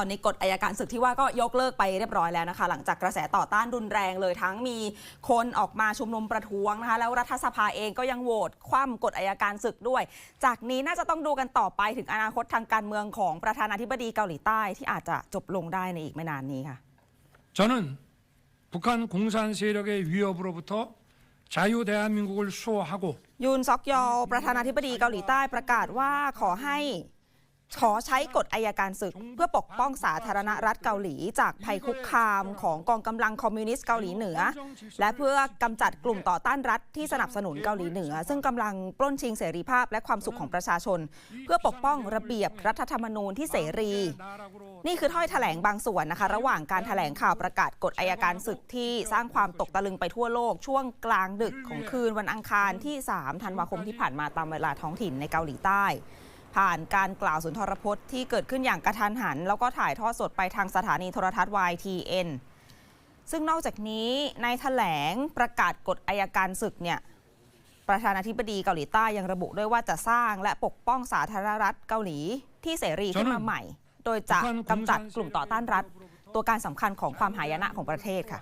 ตอนนี้กฎอายการศึกที่ว่าก็ยกเลิกไปเรียบร้อยแล้วนะคะ หลังจากกระแสต่อต้านรุนแรงเลยทั้งมีคนออกมาชุมนุมประท้วงนะคะ แล้วรัฐสภาเองก็ยังโหวตคว่ำกฎอายการศึกด้วย จากนี้น่าจะต้องดูกันต่อไปถึงอนาคตทางการเมืองของประธานาธิบดีเกาหลีใต้ที่อาจจะจบลงได้ในอีกไม่นานนี้ค่ะ 저는 북한 공산 세력의 위협으로부터 자유 대한민국을 수호하고 ยูนซอกยอลประธานาธิบดีเกาหลีใต้ประกาศว่าขอให้ ขอใช้กฎอายการศึก เพื่อปกป้องสาธารณรัฐเกาหลี จากภัยคุกคามของกองกำลังคอมมิวนิสต์เกาหลีเหนือ และเพื่อกำจัดกลุ่มต่อต้านรัฐที่สนับสนุนเกาหลีเหนือ ซึ่งกำลังปล้นชิงเสรีภาพและความสุขของประชาชน เพื่อปกป้องระเบียบรัฐธรรมนูญที่เสรี นี่คือถ้อยแถลงบางส่วนนะคะ ระหว่างการแถลงข่าวประกาศกฎอายการศึกที่สร้างความตกตะลึงไปทั่วโลก ช่วงกลางดึกของคืนวันอังคารที่ 3 ธันวาคมที่ผ่านมาตามเวลาท้องถิ่นในเกาหลีใต้ ผ่านการกล่าวสุนทรพจน์ที่เกิดขึ้นอย่างกระทันหัน แล้วก็ถ่ายทอดสดไปทางสถานีโทรทัศน์ YTN ซึ่งนอกจากนี้ในแถลงประกาศกฎอายการศึกเนี่ยประธานาธิบดีเกาหลีใต้ยังระบุด้วยว่าจะสร้างและปกป้องสาธารณรัฐเกาหลีที่เสรีขึ้นมาใหม่ โดยจะกำจัดกลุ่มต่อต้านรัฐ ตัวการสำคัญของความหายนะของประเทศค่ะ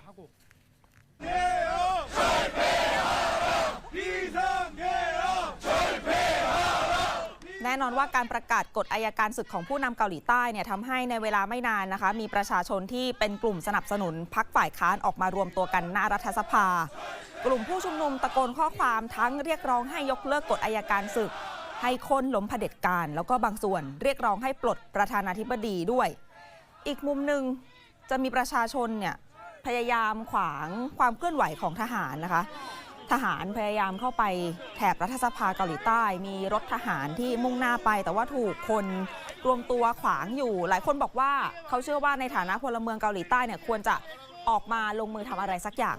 แน่นอนว่าการประกาศกฎอายการศึกของผู้นำเกาหลีใต้เนี่ยทำให้ในเวลาไม่นานนะคะ มีประชาชนที่เป็นกลุ่มสนับสนุนพักฝ่ายค้านออกมารวมตัวกันหน้ารัฐสภา กลุ่มผู้ชุมนุมตะโกนข้อความทั้งเรียกร้องให้ยกเลิกกฎอายการศึก ให้คนล้มเผด็จการ แล้วก็บางส่วน เรียกร้องให้ปลดประธานาธิบดีด้วย อีกมุมหนึ่งจะมีประชาชนเนี่ยพยายามขวางความเคลื่อนไหวของทหารนะคะ ทหารพยายามเข้าไปแถบรัฐสภาเกาหลีใต้ มีรถทหารที่มุ่งหน้าไป แต่ว่าถูกคนรวมตัวขวางอยู่ หลายคนบอกว่าเขาเชื่อว่าในฐานะพลเมืองเกาหลีใต้เนี่ยควรจะออกมาลงมือทำอะไรสักอย่าง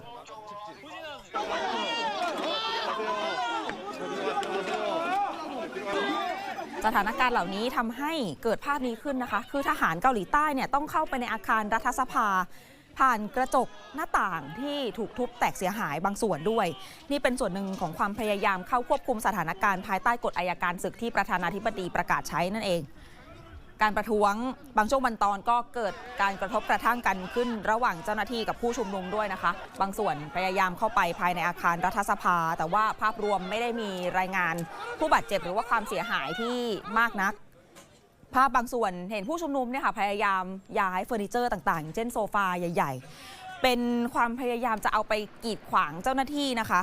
สถานการณ์เหล่านี้ทำให้เกิดภาพนี้ขึ้นนะคะ คือทหารเกาหลีใต้เนี่ยต้องเข้าไปในอาคารรัฐสภา ผ่านกระจกหน้าต่างที่ถูกทุบแตกเสียหายบางส่วนด้วย นี่เป็นส่วนหนึ่งของความพยายามเข้าควบคุมสถานการณ์ภายใต้กฎอายการศึกที่ประธานาธิบดีประกาศใช้นั่นเอง การประท้วงบางช่วงบางตอนก็เกิดการกระทบกระทั่งกันขึ้น ระหว่างเจ้าหน้าที่กับผู้ชุมนุมด้วยนะคะ บางส่วนพยายามเข้าไปภายในอาคารรัฐสภา แต่ว่าภาพรวมไม่ได้มีรายงานผู้บาดเจ็บหรือว่าความเสียหายที่มากนัก ภาพบางส่วนเห็นผู้ชุมนุมเนี่ยค่ะพยายามย้ายเฟอร์นิเจอร์ต่างๆ เช่นโซฟาใหญ่ ๆ เป็นความพยายามจะเอาไปกีดขวางเจ้าหน้าที่นะคะ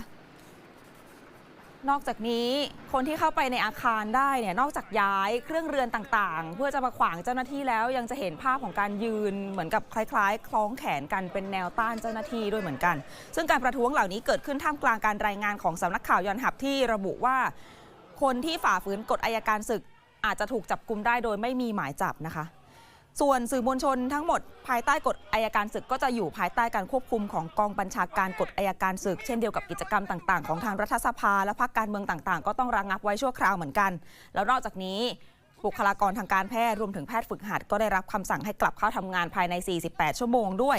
นอกจากนี้คนที่เข้าไปในอาคารได้เนี่ยนอกจากย้ายเครื่องเรือนต่างๆ เพื่อจะมาขวางเจ้าหน้าที่แล้ว ยังจะเห็นภาพของการยืนเหมือนกับคล้าย ๆ คล้องแขนกันเป็นแนวต้านเจ้าหน้าที่ด้วยเหมือนกัน ซึ่งการประท้วงเหล่านี้เกิดขึ้นท่ามกลางการรายงานของสำนักข่าวยอนหับที่ระบุว่า คนที่ฝ่าฝืนกฎอายการศึก อาจจะถูกจับกุมได้โดยไม่มีหมายจับนะคะ ส่วนสื่อมวลชนทั้งหมดภายใต้กฎอายการศึกก็จะอยู่ภายใต้การควบคุมของกองบัญชาการกฎอายการศึก เช่นเดียวกับกิจกรรมต่าง ๆ ของทางรัฐสภาและพรรคการเมืองต่าง ๆ ก็ต้องระงงับไว้ชั่วคราวเหมือนกัน แล้วนอกจากนี้บุคลากรทางการแพทย์รวมถึงแพทย์ฝึกหัดก็ได้รับคำสั่งให้กลับเข้าทำงานภายใน 48 ชั่วโมงด้วย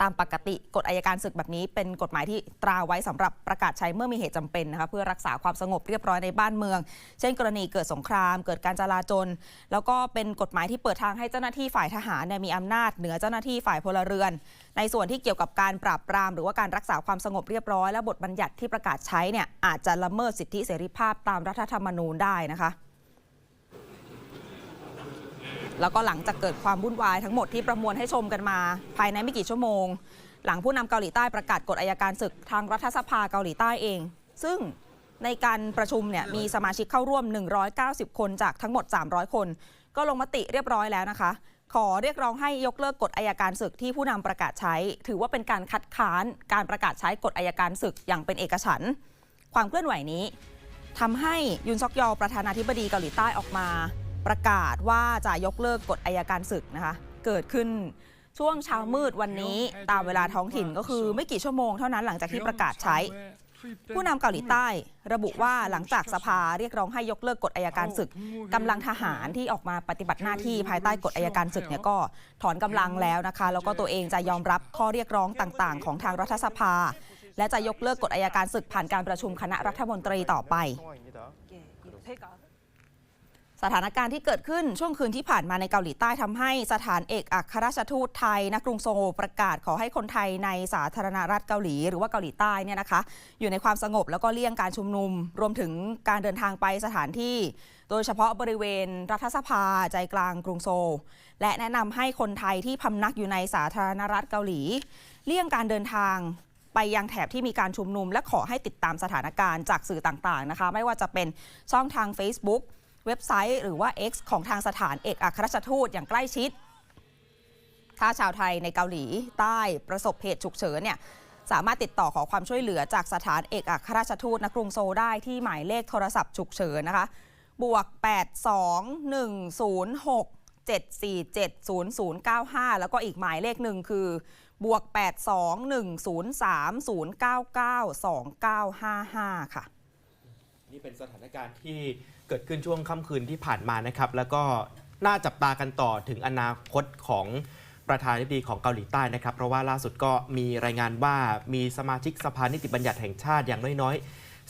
ตามปกติกฎอายการศึกแบบนี้ เป็นกฎหมายที่ตราไว้สำหรับประกาศใช้เมื่อมีเหตุจำเป็นนะคะเพื่อรักษาความสงบเรียบร้อยในบ้านเมือง เช่น กรณีเกิดสงคราม เกิดการจลาจลแล้วก็เป็นกฎหมายที่เปิดทางให้เจ้าหน้าที่ฝ่ายทหารเนี่ยมีอำนาจเหนือเจ้าหน้าที่ฝ่ายพลเรือน ในส่วนที่เกี่ยวกับการปราบปราม หรือว่าการรักษาความสงบเรียบร้อยและบทบัญญัติที่ประกาศใช้เนี่ยอาจจะละเมิดสิทธิเสรีภาพตามรัฐธรรมนูญได้นะคะ แล้วก็หลังจากเกิดความวุ่นวายทั้งหมดที่ประมวลให้ชมกันมา ภายในไม่กี่ชั่วโมง หลังผู้นำเกาหลีใต้ประกาศกฎอายการศึกทางรัฐสภาเกาหลีใต้เอง ซึ่งในการประชุมเนี่ยมีสมาชิกเข้าร่วม 190 คนจากทั้งหมด 300 คน ก็ลงมติเรียบร้อยแล้วนะคะ ขอเรียกร้องให้ยกเลิกกฎอายการศึกที่ผู้นำประกาศใช้ ถือว่าเป็นการคัดค้านการประกาศใช้กฎอายการศึกอย่างเป็นเอกฉันท์ความเคลื่อนไหวนี้ทำให้ยุนซอกยอประธานาธิบดีเกาหลีใต้ออกมา ประกาศว่าจะยกเลิกกฎอายการศึกนะคะ เกิดขึ้นช่วงเช้ามืดวันนี้ตามเวลาท้องถิ่นก็คือไม่กี่ชั่วโมงเท่านั้นหลังจากที่ประกาศใช้ ผู้นำเกาหลีใต้ ระบุว่าหลังจากสภาเรียกร้องให้ยกเลิกกฎอายการศึกกำลังทหารที่ออกมาปฏิบัติหน้าที่ภายใต้กฎอายการศึกเนี่ยก็ถอนกำลังแล้วนะคะ แล้วก็ตัวเองจะยอมรับข้อเรียกร้องต่าง ๆ ของทางรัฐสภา และจะยกเลิกกฎอายการศึกผ่านการประชุมคณะรัฐมนตรีต่อไป สถานการณ์ที่เกิดขึ้นช่วงคืนที่ผ่านมาในเกาหลีใต้ทำให้สถานเอกอัครราชทูตไทยณกรุงโซลประกาศขอให้คนไทยในสาธารณรัฐเกาหลี หรือว่าเกาหลีใต้เนี่ยนะคะ อยู่ในความสงบแล้วก็เลี่ยงการชุมนุม รวมถึงการเดินทางไปสถานที่ โดยเฉพาะบริเวณรัฐสภาใจกลางกรุงโซลและแนะนำให้คนไทยที่พำนักอยู่ในสาธารณรัฐเกาหลี เลี่ยงการเดินทางไปยังแถบที่มีการชุมนุม และขอให้ติดตามสถานการณ์จากสื่อต่างๆนะคะ ไม่ว่าจะเป็นช่องทาง Facebook เว็บไซต์หรือว่า X ของทางสถานเอกอัครราชทูตอย่างใกล้ชิด ถ้าชาวไทยในเกาหลีใต้ประสบเหตุฉุกเฉินเนี่ยสามารถติดต่อขอความช่วยเหลือจากสถานเอกอัครราชทูตณกรุงโซได้ที่หมายเลขโทรศัพท์ฉุกเฉินนะคะ บวก 82 106 747 0095 แล้วก็อีกหมายเลขหนึ่งคือบวก 82 103 099 2955 ค่ะ นี่เป็นสถานการณ์ที่เกิดขึ้นช่วงค่ำคืนที่ผ่านมานะครับ แล้วก็น่าจับตากันต่อถึงอนาคตของประธานาธิบดีของเกาหลีใต้นะครับ เพราะว่าล่าสุดก็มีรายงานว่ามีสมาชิกสภานิติบัญญัติแห่งชาติอย่างน้อยๆ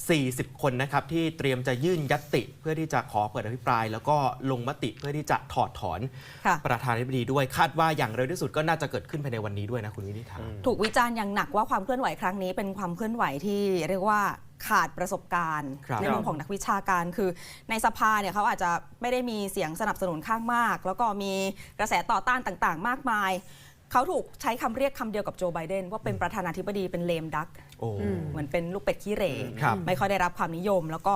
40 คนนะครับ ที่เตรียมจะยื่นยัตติ เพื่อที่จะขอเปิดอภิปราย แล้วก็ลงมติเพื่อที่จะถอดถอนค่ะประธานาธิบดีด้วยคาดว่าอย่างเร็วที่สุดก็น่าจะเกิดขึ้นภายในวันนี้ด้วยนะคุณวินิษฐาถูกวิจารณ์อย่างหนักว่าความเคลื่อนไหวครั้งนี้เป็นความเคลื่อนไหวที่เรียกว่า ขาดประสบการณ์ครับในมุมของนักวิชาการ คือในสภาเนี่ยเขาอาจจะไม่ได้มีเสียงสนับสนุนข้างมาก แล้วก็มีกระแสต่อต้านต่างๆ มากมาย เขาถูกใช้คำเรียกคำเดียวกับโจไบเดนว่าเป็นประธานาธิบดีเป็นเลมดักโอ้เหมือนเป็นลูกเป็ดขี้เหร่ครับไม่ค่อยได้รับความนิยม แล้วก็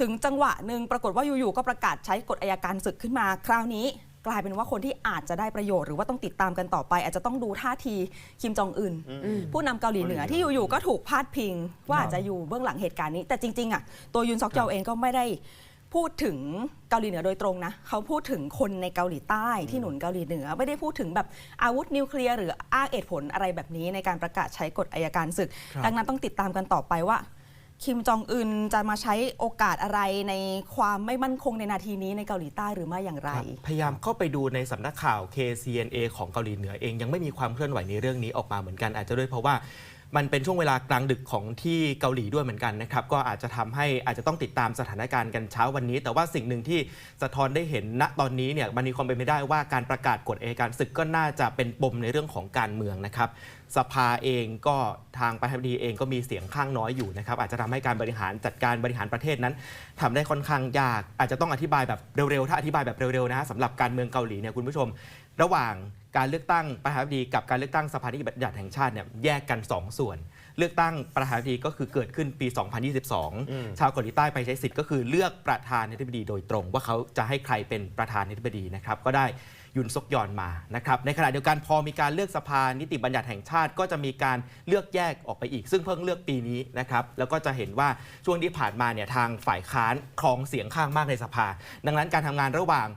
ถึงจังหวะหนึ่งปรากฏว่าอยู่ๆก็ประกาศใช้กฎอายการศึกขึ้นมาคราวนี้ กลายเป็นว่าคนที่อาจจะได้ประโยชน์หรือว่าต้องติดตามกันต่อไป อาจจะต้องดูท่าทีคิมจองอึนผู้นำเกาหลีเหนือที่อยู่ๆก็ถูกพาดพิง ว่าอาจจะอยู่เบื้องหลังเหตุการณ์นี้ แต่จริงๆอะตัวยุนซอกเจาเองก็ไม่ได้พูดถึงเกาหลีเหนือโดยตรงนะ เขาพูดถึงคนในเกาหลีใต้ที่หนุนเกาหลีเหนือ ไม่ได้พูดถึงแบบอาวุธนิวเคลียร์หรืออ้างเหตุผลอะไรแบบนี้ในการประกาศใช้กฎอายการศึกครับดังนั้นต้องติดตามกันต่อไปว่า คิมจองอึนจะมาใช้โอกาสอะไรในความไม่มั่นคงในนาทีนี้ในเกาหลีใต้หรือไม่อย่างไร พยายามเข้าไปดูในสำนักข่าว KCNA ของเกาหลีเหนือเองยังไม่มีความเคลื่อนไหวในเรื่องนี้ออกมาเหมือนกันอาจจะด้วยเพราะว่า มันเป็นช่วงเวลากลางดึกของที่เกาหลีด้วยเหมือนกันนะครับ ก็อาจจะทำให้อาจจะต้องติดตามสถานการณ์กันเช้าวันนี้ แต่ว่าสิ่งหนึ่งที่สะท้อนได้เห็นณตอนนี้เนี่ยมันมีความเป็นไปได้ว่าการประกาศกฎเอการศึกก็น่าจะเป็นปมในเรื่องของการเมืองนะครับสภาเองก็ทางประธานาธิบดีเองก็มีเสียงข้างน้อยอยู่นะครับ อาจจะทำให้การบริหารจัดการบริหารประเทศนั้นทำได้ค่อนข้างยาก อาจจะต้องอธิบายแบบเร็วๆ ถ้าอธิบายแบบเร็วๆนะฮะสำหรับการเมืองเกาหลีเนี่ยคุณผู้ชม ระหว่างการเลือกตั้งประธานาธิบดีกับการเลือกตั้งสภานิติบัญญัติแห่งชาติเนี่ยแยกกัน 2 ส่วน เลือกตั้งประธานาธิบดีก็คือเกิดขึ้นปี 2022 ชาวเกาหลีใต้ไปใช้สิทธิ์ก็คือเลือกประธานาธิบดีโดยตรง ว่าเขาจะให้ใครเป็นประธานาธิบดีนะครับก็ได้ยุนซกยอนมานะครับในขณะเดียวกันพอมีการเลือกสภานิติบัญญัติแห่งชาติ ก็จะมีการเลือกแยกออกไปอีก ซึ่งเพิ่งเลือกปีนี้นะครับแล้วก็จะเห็นว่าช่วงที่ผ่านมาเนี่ยทางฝ่ายค้านครองเสียงข้างมากในสภา ดังนั้นการทำงานระหว่าง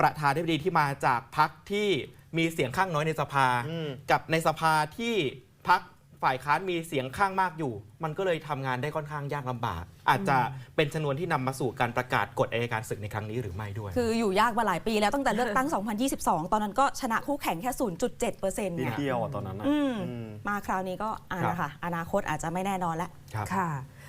ประธานาธิบดีที่มาจากพรรคที่มีเสียงข้างน้อยในสภากับในสภาที่พรรคฝ่ายค้านมีเสียงข้างมากอยู่ มันก็เลยทำงานได้ค่อนข้างยากลำบาก อาจจะเป็นชนวนที่นำมาสู่การประกาศกฎอัยการศึกในครั้งนี้หรือไม่ด้วย คืออยู่ยากมาหลายปีแล้วตั้งแต่เลือกตั้ง 2022 ตอนนั้นก็ชนะคู่แข่งแค่ 0.7%เปอร์เซ็นต์นิดเนี่ยเดียวอะตอนนั้นอะอืมอืม มาคราวนี้ก็อ่าครับ นะคะอนาคตอาจจะไม่แน่นอนแล้ว ครับ ค่ะ